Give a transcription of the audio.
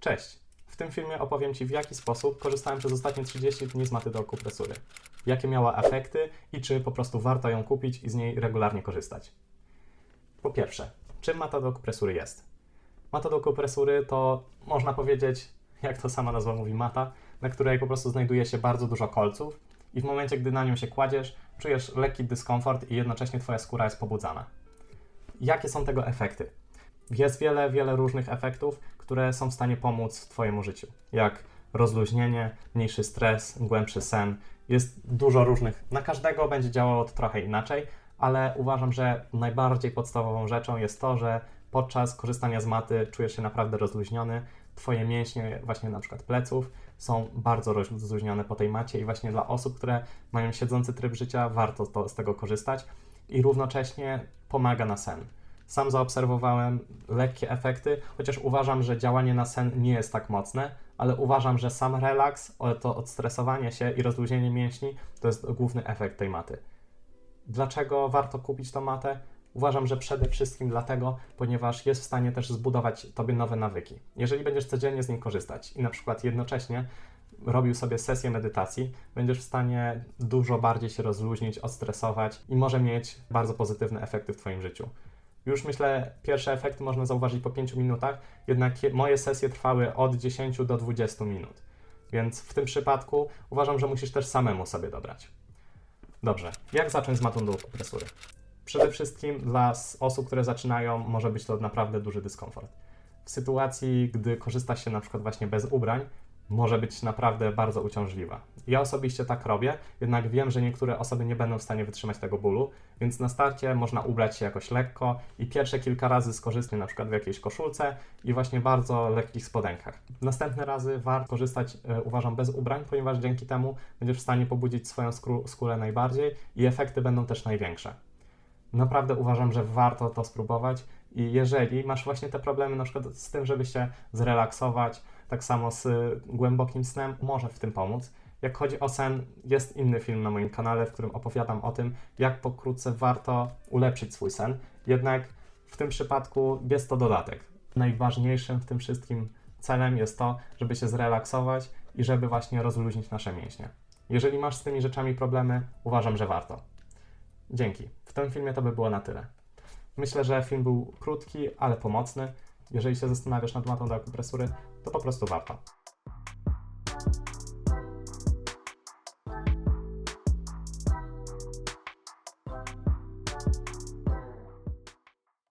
Cześć! W tym filmie opowiem Ci, w jaki sposób korzystałem przez ostatnie 30 dni z maty do akupresury, jakie miała efekty i czy po prostu warto ją kupić i z niej regularnie korzystać. Po pierwsze, czym mata do akupresury jest? Mata do akupresury to, można powiedzieć, jak to sama nazwa mówi, mata, na której po prostu znajduje się bardzo dużo kolców i w momencie, gdy na nią się kładziesz, czujesz lekki dyskomfort i jednocześnie Twoja skóra jest pobudzana. Jakie są tego efekty? Jest wiele, wiele różnych efektów, które są w stanie pomóc Twojemu życiu, jak rozluźnienie, mniejszy stres, głębszy sen. Jest dużo różnych. Na każdego będzie działało to trochę inaczej, ale uważam, że najbardziej podstawową rzeczą jest to, że podczas korzystania z maty czujesz się naprawdę rozluźniony. Twoje mięśnie, właśnie na przykład pleców, są bardzo rozluźnione po tej macie i właśnie dla osób, które mają siedzący tryb życia, warto to, z tego korzystać i równocześnie pomaga na sen. Sam zaobserwowałem lekkie efekty, chociaż uważam, że działanie na sen nie jest tak mocne, ale uważam, że sam relaks, to odstresowanie się i rozluźnienie mięśni to jest główny efekt tej maty. Dlaczego warto kupić tą matę? Uważam, że przede wszystkim dlatego, ponieważ jest w stanie też zbudować tobie nowe nawyki. Jeżeli będziesz codziennie z niej korzystać i na przykład jednocześnie robił sobie sesję medytacji, będziesz w stanie dużo bardziej się rozluźnić, odstresować i może mieć bardzo pozytywne efekty w Twoim życiu. Już myślę, pierwsze efekty można zauważyć po 5 minutach, jednak je- moje sesje trwały od 10 do 20 minut. Więc w tym przypadku uważam, że musisz też samemu sobie dobrać. Dobrze, jak zacząć z matą do akupresury? Przede wszystkim dla osób, które zaczynają, może być to naprawdę duży dyskomfort. W sytuacji, gdy korzysta się na przykład właśnie bez ubrań, może być naprawdę bardzo uciążliwa. Ja osobiście tak robię, jednak wiem, że niektóre osoby nie będą w stanie wytrzymać tego bólu, więc na starcie można ubrać się jakoś lekko i pierwsze kilka razy skorzystać na przykład w jakiejś koszulce i właśnie bardzo lekkich spodenkach. Następne razy warto korzystać, e, uważam, bez ubrań, ponieważ dzięki temu będziesz w stanie pobudzić swoją skórę najbardziej i efekty będą też największe. Naprawdę uważam, że warto to spróbować i jeżeli masz właśnie te problemy na przykład z tym, żeby się zrelaksować, tak samo z głębokim snem, może w tym pomóc. Jak chodzi o sen, jest inny film na moim kanale, w którym opowiadam o tym, jak pokrótce warto ulepszyć swój sen. Jednak w tym przypadku jest to dodatek. Najważniejszym w tym wszystkim celem jest to, żeby się zrelaksować i żeby właśnie rozluźnić nasze mięśnie. Jeżeli masz z tymi rzeczami problemy, uważam, że warto. Dzięki. W tym filmie to by było na tyle. Myślę, że film był krótki, ale pomocny. Jeżeli się zastanawiasz nad matą do akupresury, to po prostu warto.